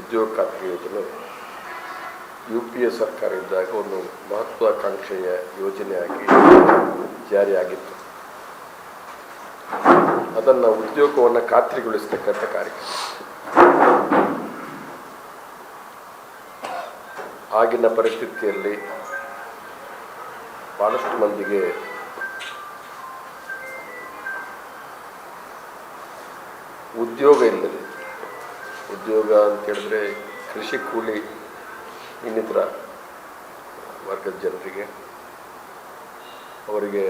ಉದ್ಯೋಗ ಖಾತ್ರಿ ಯೋಜನೆ ಯು ಪಿ ಎ ಸರ್ಕಾರ ಇದ್ದಾಗ ಒಂದು ಮಹತ್ವಾಕಾಂಕ್ಷೆಯ ಯೋಜನೆಯಾಗಿ ಜಾರಿಯಾಗಿತ್ತು. ಅದನ್ನು ಉದ್ಯೋಗವನ್ನು ಖಾತ್ರಿಗೊಳಿಸ್ತಕ್ಕಂಥ ಕಾರ್ಯಕ್ರಮ ಆಗಿನ ಪರಿಸ್ಥಿತಿಯಲ್ಲಿ ಭಾಳಷ್ಟು ಮಂದಿಗೆ ಉದ್ಯೋಗ ಇಲ್ಲದೆ ಉದ್ಯೋಗ ಅಂತ ಹೇಳಿದ್ರೆ ಕೃಷಿ ಕೂಲಿ ಇನ್ನಿತರ ವರ್ಗದ ಜನರಿಗೆ, ಅವರಿಗೆ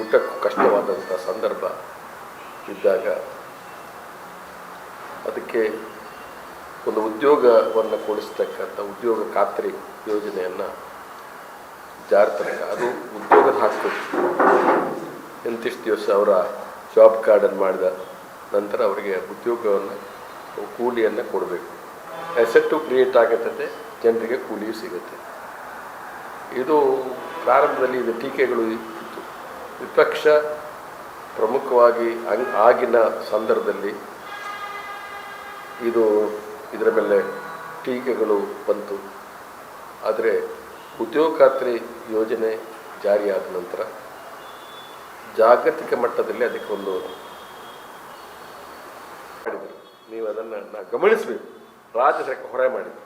ಊಟಕ್ಕೂ ಕಷ್ಟವಾದಂಥ ಸಂದರ್ಭ ಇದ್ದಾಗ ಅದಕ್ಕೆ ಒಂದು ಉದ್ಯೋಗವನ್ನು ಕೊಡಿಸ್ತಕ್ಕಂಥ ಉದ್ಯೋಗ ಖಾತ್ರಿ ಯೋಜನೆಯನ್ನು ಜಾರಿ ತನಕ ಅದು ಉದ್ಯೋಗದ ಹಕ್ಕು. ಎಂತಿಷ್ಟು ದಿವಸ ಅವರ ಜಾಬ್ ಕಾರ್ಡನ್ನು ಮಾಡಿದ ನಂತರ ಅವರಿಗೆ ಉದ್ಯೋಗವನ್ನು, ಕೂಲಿಯನ್ನು ಕೊಡಬೇಕು. ಎಸೆಟ್ಟು ಕ್ರಿಯೇಟ್ ಆಗುತ್ತದೆ ಜನರಿಗೆ ಕೂಲಿಯೂ ಸಿಗುತ್ತೆ. ಇದು ಪ್ರಾರಂಭದಲ್ಲಿ ಇದು ಟೀಕೆಗಳು ಇತ್ತು. ವಿಪಕ್ಷ ಪ್ರಮುಖವಾಗಿ ಆಗಿನ ಸಂದರ್ಭದಲ್ಲಿ ಇದು ಇದರ ಮೇಲೆ ಟೀಕೆಗಳು ಬಂತು. ಆದರೆ ಉದ್ಯೋಗ ಖಾತ್ರಿ ಯೋಜನೆ ಜಾರಿಯಾದ ನಂತರ ಜಾಗತಿಕ ಮಟ್ಟದಲ್ಲಿ ಅದಕ್ಕೆ ಒಂದು ನೀವು ಅದನ್ನು ಗಮನಿಸಬೇಕು. ರಾಜ್ಯ ಸರ್ಕಾರ ಹೊರೆ ಮಾಡಿದೆ.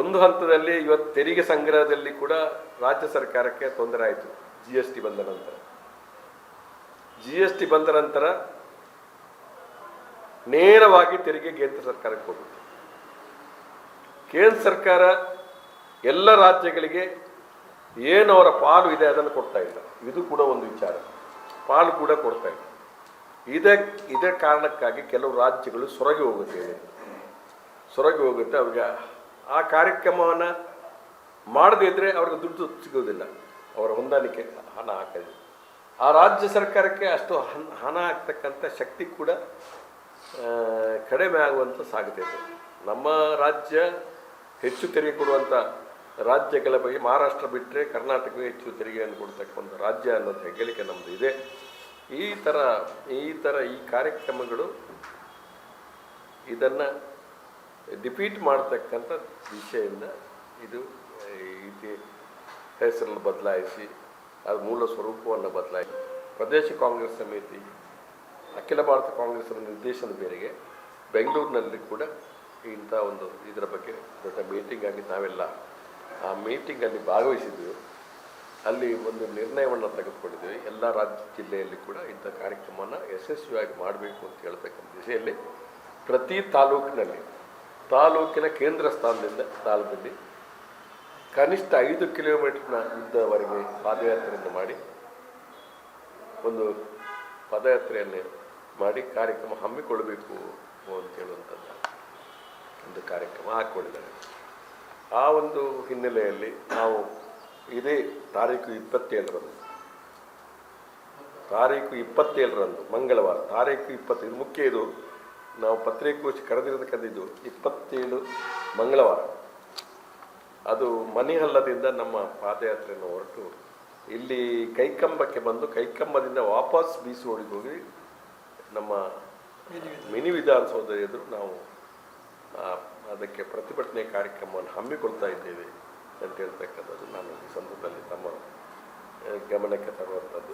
ಒಂದು ಹಂತದಲ್ಲಿ ಇವತ್ತು ತೆರಿಗೆ ಸಂಗ್ರಹದಲ್ಲಿ ಕೂಡ ರಾಜ್ಯ ಸರ್ಕಾರಕ್ಕೆ ತೊಂದರೆ ಆಯಿತು ಜಿ ಎಸ್ ಟಿ ಬಂದ ನಂತರ. ಜಿ ಎಸ್ ಟಿ ಬಂದ ನಂತರ ನೇರವಾಗಿ ತೆರಿಗೆ ಕೇಂದ್ರ ಸರ್ಕಾರಕ್ಕೆ ಹೋಗುತ್ತೆ. ಕೇಂದ್ರ ಸರ್ಕಾರ ಎಲ್ಲ ರಾಜ್ಯಗಳಿಗೆ ಏನು ಅವರ ಪಾಲು ಇದೆ ಅದನ್ನು ಕೊಡ್ತಾ ಇಲ್ಲ. ಇದು ಕೂಡ ಒಂದು ವಿಚಾರ. ಪಾಲು ಕೂಡ ಕೊಡ್ತಾ ಇಲ್ಲ. ಇದೇ ಇದೇ ಕಾರಣಕ್ಕಾಗಿ ಕೆಲವು ರಾಜ್ಯಗಳು ಸೊರಗಿ ಹೋಗುತ್ತೆ. ಸೊರಗಿ ಹೋಗುತ್ತೆ, ಅವ್ರಿಗೆ ಆ ಕಾರ್ಯಕ್ರಮವನ್ನು ಮಾಡದೇ ಇದ್ದರೆ ಅವ್ರಿಗೆ ದುಡ್ಡು ಸಿಗೋದಿಲ್ಲ ಅವರ ಹೊಂದಾಣಿಕೆ ಹಣ ಹಾಕೋದು. ಆ ರಾಜ್ಯ ಸರ್ಕಾರಕ್ಕೆ ಅಷ್ಟು ಹಣ ಹಣ ಆಗ್ತಕ್ಕಂಥ ಶಕ್ತಿ ಕೂಡ ಕಡಿಮೆ ಆಗುವಂಥ ಸಾಧ್ಯತೆ ಇದೆ. ನಮ್ಮ ರಾಜ್ಯ ಹೆಚ್ಚು ತೆರಿಗೆ ಕೊಡುವಂಥ ರಾಜ್ಯಗಳ ಬಗ್ಗೆ ಮಹಾರಾಷ್ಟ್ರ ಬಿಟ್ಟರೆ ಕರ್ನಾಟಕವೇ ಹೆಚ್ಚು ತೆರಿಗೆಯನ್ನು ಕೊಡ್ತಕ್ಕಂಥ ರಾಜ್ಯ ಅನ್ನೋದು ಹೆಗ್ಗಳಿಕೆ ನಮ್ಮದು ಇದೆ. ಈ ಥರ ಈ ಥರ ಈ ಕಾರ್ಯಕ್ರಮಗಳು ಇದನ್ನು ಡಿಪೀಟ್ ಮಾಡ್ತಕ್ಕಂಥ ವಿಷಯದಿಂದ ಇದು ಇದು ಹೆಸರನ್ನು ಬದಲಾಯಿಸಿ, ಅದು ಮೂಲ ಸ್ವರೂಪವನ್ನು ಬದಲಾಯಿಸಿ, ಪ್ರದೇಶ ಕಾಂಗ್ರೆಸ್ ಸಮಿತಿ, ಅಖಿಲ ಭಾರತ ಕಾಂಗ್ರೆಸ್ನ ನಿರ್ದೇಶನದ ಮೇರೆಗೆ ಬೆಂಗಳೂರಿನಲ್ಲಿ ಕೂಡ ಇಂಥ ಒಂದು ಇದರ ಬಗ್ಗೆ ದೊಡ್ಡ ಮೀಟಿಂಗಾಗಿ ನಾವೆಲ್ಲ ಆ ಮೀಟಿಂಗಲ್ಲಿ ಭಾಗವಹಿಸಿದ್ದೆವು ಅಲ್ಲಿ ಒಂದು ನಿರ್ಣಯವನ್ನು ತೆಗೆದುಕೊಂಡಿದ್ದೇವೆ. ಎಲ್ಲ ರಾಜ್ಯ ಜಿಲ್ಲೆಯಲ್ಲಿ ಕೂಡ ಇಂಥ ಕಾರ್ಯಕ್ರಮವನ್ನು ಯಶಸ್ವಿಯಾಗಿ ಮಾಡಬೇಕು ಅಂತ ಹೇಳ್ತಕ್ಕಂಥ ದಿಸೆಯಲ್ಲಿ ಪ್ರತಿ ತಾಲೂಕಿನಲ್ಲಿ, ತಾಲೂಕಿನ ಕೇಂದ್ರ ಸ್ಥಾನದಿಂದ ಸ್ಥಾನದಲ್ಲಿ ಕನಿಷ್ಠ ಐದು ಕಿಲೋಮೀಟರ್ನ ಉದ್ದವರೆಗೆ ಪಾದಯಾತ್ರೆಯನ್ನು ಮಾಡಿ, ಒಂದು ಪಾದಯಾತ್ರೆಯನ್ನು ಮಾಡಿ ಕಾರ್ಯಕ್ರಮ ಹಮ್ಮಿಕೊಳ್ಳಬೇಕು ಅಂತ ಹೇಳುವಂಥದ್ದು ಒಂದು ಕಾರ್ಯಕ್ರಮ ಹಾಕ್ಕೊಂಡಿದ್ದಾರೆ. ಆ ಒಂದು ಹಿನ್ನೆಲೆಯಲ್ಲಿ ನಾವು ಇದೇ ತಾರೀಕು ಇಪ್ಪತ್ತೇಳರಂದು. ತಾರೀಕು ಇಪ್ಪತ್ತೇಳರಂದು, ಮಂಗಳವಾರ. ತಾರೀಕು ಇಪ್ಪತ್ತೈದು ಮುಖ್ಯ ಇದು. ನಾವು ಪತ್ರಿಕೋಶಿ ಕರೆದಿರತಕ್ಕಂಥದ್ದು ಇಪ್ಪತ್ತೇಳು ಮಂಗಳವಾರ. ಅದು ಮನಿಹಲ್ಲದಿಂದ ನಮ್ಮ ಪಾದಯಾತ್ರೆಯನ್ನು ಹೊರಟು ಇಲ್ಲಿ ಕೈಕಂಬಕ್ಕೆ ಬಂದು ಕೈಕಂಬದಿಂದ ವಾಪಸ್ ಬೀಸಿ ಹೋಗಿ ನಮ್ಮ ಮಿನಿ ವಿಧಾನಸೌಧ ಎದುರು ನಾವು ಅದಕ್ಕೆ ಪ್ರತಿಭಟನೆ ಕಾರ್ಯಕ್ರಮವನ್ನು ಹಮ್ಮಿಕೊಳ್ತಾ ಇದ್ದೇವೆ. ಅಂತ ಹೇಳ್ತಕ್ಕಂಥದ್ದು ನಾನು ಈ ಸಂದರ್ಭದಲ್ಲಿ ತಮ್ಮ ಗಮನಕ್ಕೆ ತರುವಂಥದ್ದು.